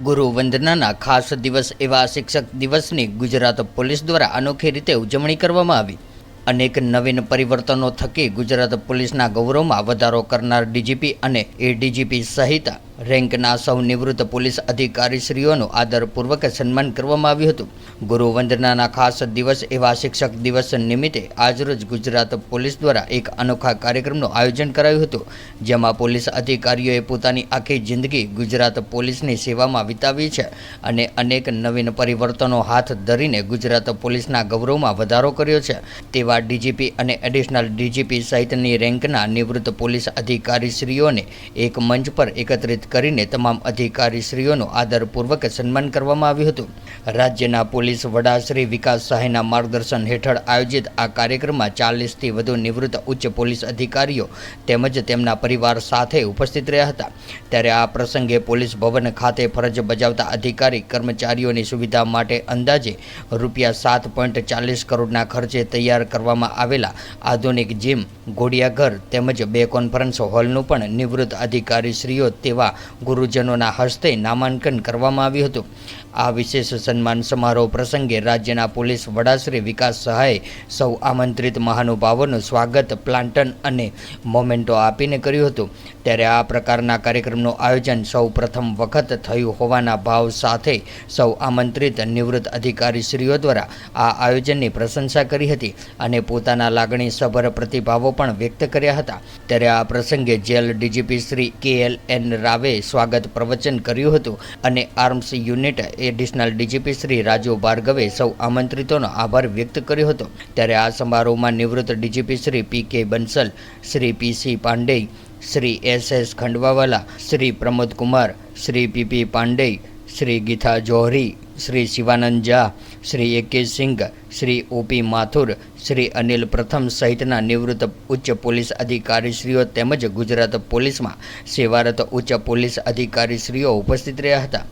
ગુરુ વંદનાના ખાસ દિવસ એવા શિક્ષક દિવસની ગુજરાત પોલીસ દ્વારા અનોખી રીતે ઉજવણી કરવામાં આવી. અનેક નવીન પરિવર્તનો થકી ગુજરાત પોલીસના ગૌરવમાં વધારો કરનાર ડીજીપી અને એડીજીપી સહિત રેન્કના સૌ નિવૃત્ત પોલીસ અધિકારીશ્રીઓનું આદરપૂર્વક સન્માન કરવામાં આવ્યું હતું. ગુરુવંદનાના ખાસ દિવસ એવા શિક્ષક દિવસ નિમિત્તે આજરોજ ગુજરાત પોલીસ દ્વારા એક અનોખા કાર્યક્રમનું આયોજન કરાયું હતું, જેમાં પોલીસ અધિકારીઓએ પોતાની આખી જિંદગી ગુજરાત પોલીસની સેવામાં વિતાવી છે અને અનેક નવીન પરિવર્તનો હાથ ધરીને ગુજરાત પોલીસના ગૌરવમાં વધારો કર્યો છે. તેવા ડીજીપી અને એડિશનલ ડીજીપી સહિતની રેન્કના નિવૃત્ત પોલીસ અધિકારીશ્રીઓને એક મંચ પર એકત્રિત કરીને તમામ અધિકારીશ્રીઓનું આદરપૂર્વક સન્માન કરવામાં આવ્યું હતું. રાજ્યના પોલીસ વડા શ્રી વિકાસ સહાયના માર્ગદર્શન હેઠળ આયોજિત આ કાર્યક્રમમાં ચાલીસથી વધુ નિવૃત્ત ઉચ્ચ પોલીસ અધિકારીઓ તેમજ તેમના પરિવાર સાથે ઉપસ્થિત રહ્યા હતા. ત્યારે આ પ્રસંગે પોલીસ ભવન ખાતે ફરજ બજાવતા અધિકારી કર્મચારીઓની સુવિધા માટે અંદાજે રૂપિયા સાત પોઈન્ટ ચાલીસ કરોડના ખર્ચે તૈયાર કરવામાં આવેલા આધુનિક જીમ ઘોડિયાઘર તેમજ બે કોન્ફરન્સ હોલનું પણ નિવૃત્ત અધિકારીશ્રીઓ તેવા ગુરુજનોના હસ્તે નામાંકન કરવામાં આવ્યું હતું. આ વિશેષ સન્માન સમારોહ પ્રસંગે રાજ્યના પોલીસ વડા શ્રી વિકાસ સહાયે, સૌ આમંત્રિત મહાનુભાવોનું સ્વાગત, પ્લાન્ટન અને મોમેન્ટો આપીને કર્યું હતું. ત્યારે આ પ્રકારના કાર્યક્રમનું આયોજન સૌ પ્રથમ વખત થયું હોવાના ભાવ સાથે સૌ આમંત્રિત નિવૃત્ત અધિકારીશ્રીઓ દ્વારા આ આયોજનની પ્રશંસા કરી હતી અને પોતાના લાગણીસભર પ્રતિભાવો પણ વ્યક્ત કર્યા હતા. ત્યારે આ પ્રસંગે જેલ ડીજીપી શ્રી કે એલ એન રાવે સ્વાગત પ્રવચન કર્યું હતું અને arms unit additional DGP Shri Raju ભાર્ગવે સૌ આમંત્રિતોનો આભાર વ્યક્ત કર્યો હતો. ત્યારે આ સમારોહમાં નિવૃત્ત DGP Shri P K Bansal, Shri P C Pandey Shri S S Khandwawala, Shri Pramod Kumar, Shri P P Pandey Shri Geeta Johri, Shri Shivanand Jha, Shri A K Singh, Shri O P Mathur, Shri Anil પ્રથમ સહિતના નિવૃત્ત ઉચ્ચ police અધિકારીશ્રીઓ તેમજ ગુજરાત પોલીસમાં સેવારત ઉચ્ચ police અધિકારીશ્રીઓ ઉપસ્થિત રહ્યા હતા.